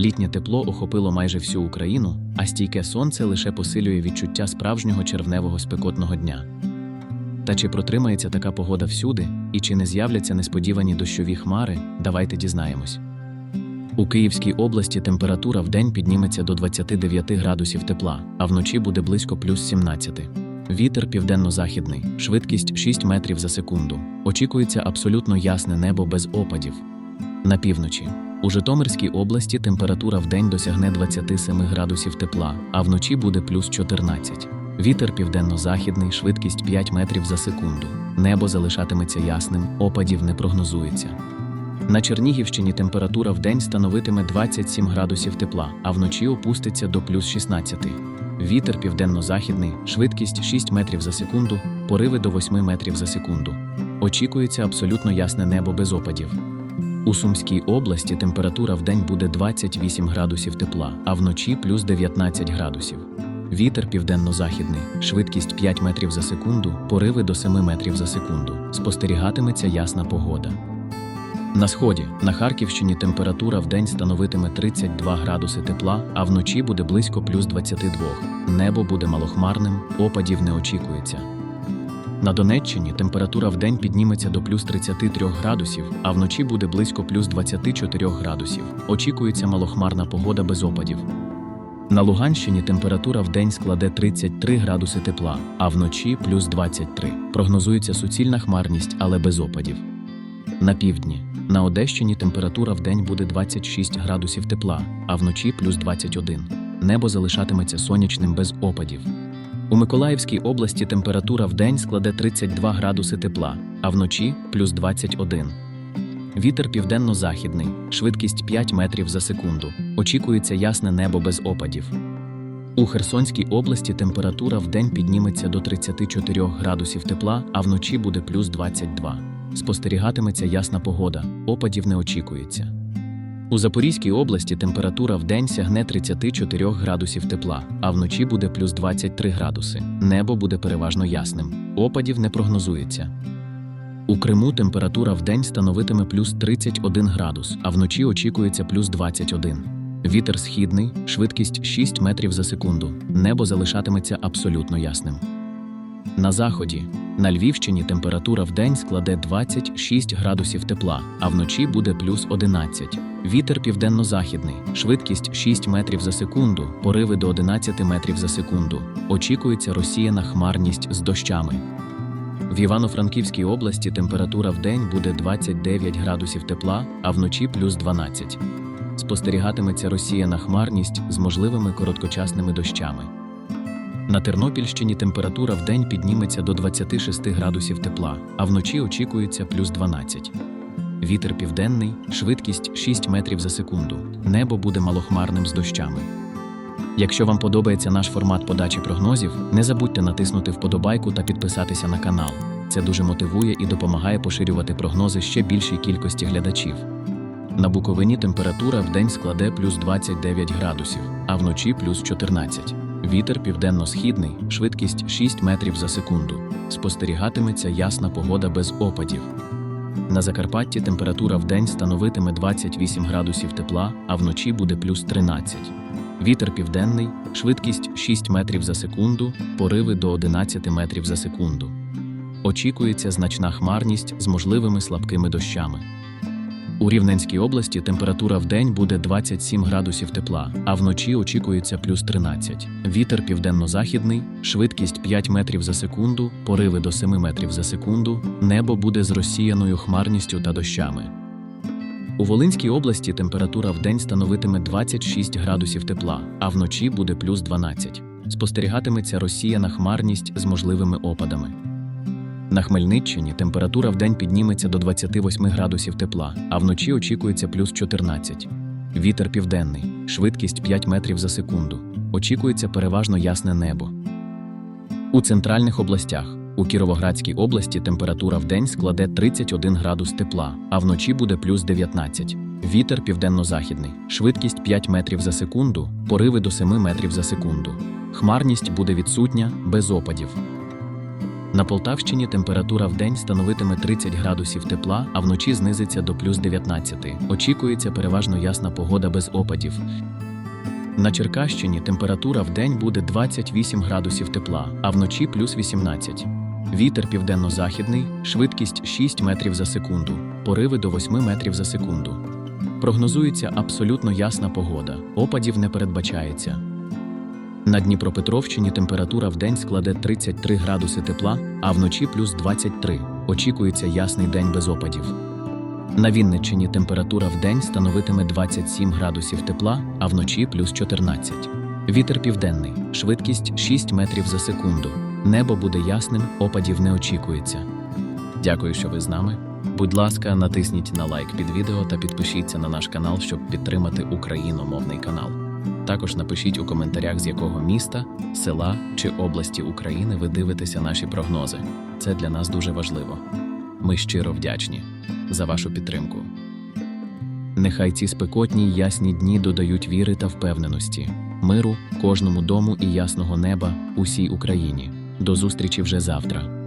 Літнє тепло охопило майже всю Україну, а стійке сонце лише посилює відчуття справжнього червневого спекотного дня. Та чи протримається така погода всюди, і чи не з'являться несподівані дощові хмари, давайте дізнаємось. У Київській області температура вдень підніметься до 29 градусів тепла, а вночі буде близько плюс 17. Вітер південно-західний, швидкість 6 метрів за секунду. Очікується абсолютно ясне небо без опадів. На півночі. У Житомирській області температура вдень досягне 27 градусів тепла, а вночі буде плюс 14. Вітер південно-західний, швидкість 5 метрів за секунду. Небо залишатиметься ясним, опадів не прогнозується. На Чернігівщині температура вдень становитиме 27 градусів тепла, а вночі опуститься до плюс 16. Вітер південно-західний, швидкість 6 метрів за секунду, пориви до 8 метрів за секунду. Очікується абсолютно ясне небо без опадів. У Сумській області температура вдень буде 28 градусів тепла, а вночі плюс 19 градусів. Вітер південно-західний, швидкість 5 метрів за секунду, пориви до 7 метрів за секунду. Спостерігатиметься ясна погода. На сході на Харківщині температура вдень становитиме 32 градуси тепла, а вночі буде близько плюс 22. Небо буде малохмарним, опадів не очікується. На Донеччині температура вдень підніметься до плюс 33 градусів, а вночі буде близько плюс 24 градусів. Очікується малохмарна погода без опадів. На Луганщині температура вдень складе 33 градуси тепла, а вночі плюс 23. Прогнозується суцільна хмарність, але без опадів. На півдні. На Одещині температура вдень буде 26 градусів тепла, а вночі плюс 21. Небо залишатиметься сонячним без опадів. У Миколаївській області температура вдень складе 32 градуси тепла, а вночі плюс 21. Вітер південно-західний, швидкість 5 метрів за секунду. Очікується ясне небо без опадів. У Херсонській області температура вдень підніметься до 34 градусів тепла, а вночі буде плюс 22. Спостерігатиметься ясна погода, опадів не очікується. У Запорізькій області температура вдень сягне 34 градусів тепла, а вночі буде плюс 23 градуси. Небо буде переважно ясним. Опадів не прогнозується. У Криму температура вдень становитиме плюс 31 градус, а вночі очікується плюс 21. Вітер східний, швидкість 6 метрів за секунду. Небо залишатиметься абсолютно ясним. На заході на Львівщині температура вдень складе 26 градусів тепла, а вночі буде плюс 11. Вітер південно-західний, швидкість 6 метрів за секунду, пориви до 11 метрів за секунду. Очікується розсіяна хмарність з дощами. В Івано-Франківській області температура вдень буде 29 градусів тепла, а вночі плюс 12. Спостерігатиметься розсіяна хмарність з можливими короткочасними дощами. На Тернопільщині температура вдень підніметься до 26 градусів тепла, а вночі очікується плюс 12. Вітер південний, швидкість 6 метрів за секунду. Небо буде малохмарним з дощами. Якщо вам подобається наш формат подачі прогнозів, не забудьте натиснути вподобайку та підписатися на канал. Це дуже мотивує і допомагає поширювати прогнози ще більшій кількості глядачів. На Буковині температура вдень складе плюс 29 градусів, а вночі плюс 14. Вітер південно-східний, швидкість 6 метрів за секунду. Спостерігатиметься ясна погода без опадів. На Закарпатті температура в день становитиме 28 градусів тепла, а вночі буде плюс 13. Вітер південний, швидкість 6 метрів за секунду, пориви до 11 метрів за секунду. Очікується значна хмарність з можливими слабкими дощами. У Рівненській області температура вдень буде 27 градусів тепла, а вночі очікується плюс 13. Вітер південно-західний, швидкість 5 метрів за секунду, пориви до 7 метрів за секунду, небо буде з розсіяною хмарністю та дощами. У Волинській області температура вдень становитиме 26 градусів тепла, а вночі буде плюс 12. Спостерігатиметься розсіяна хмарність з можливими опадами. На Хмельниччині температура вдень підніметься до 28 градусів тепла, а вночі очікується плюс 14. Вітер південний, швидкість 5 метрів за секунду. Очікується переважно ясне небо. У центральних областях у Кіровоградській області температура вдень складе 31 градус тепла, а вночі буде плюс 19. Вітер південно-західний, швидкість 5 метрів за секунду, пориви до 7 метрів за секунду. Хмарність буде відсутня без опадів. На Полтавщині температура в день становитиме 30 градусів тепла, а вночі знизиться до плюс 19. Очікується переважно ясна погода без опадів. На Черкащині температура в день буде 28 градусів тепла, а вночі плюс 18. Вітер південно-західний, швидкість 6 метрів за секунду, пориви до 8 метрів за секунду. Прогнозується абсолютно ясна погода, опадів не передбачається. На Дніпропетровщині температура в день складе 33 градуси тепла, а вночі плюс 23. Очікується ясний день без опадів. На Вінниччині температура в день становитиме 27 градусів тепла, а вночі плюс 14. Вітер південний, швидкість 6 метрів за секунду. Небо буде ясним, опадів не очікується. Дякую, що ви з нами. Будь ласка, натисніть на лайк під відео та підпишіться на наш канал, щоб підтримати україномовний канал. Також напишіть у коментарях, з якого міста, села чи області України ви дивитеся наші прогнози. Це для нас дуже важливо. Ми щиро вдячні за вашу підтримку. Нехай ці спекотні й ясні дні додають віри та впевненості, миру, кожному дому і ясного неба усій Україні. До зустрічі вже завтра.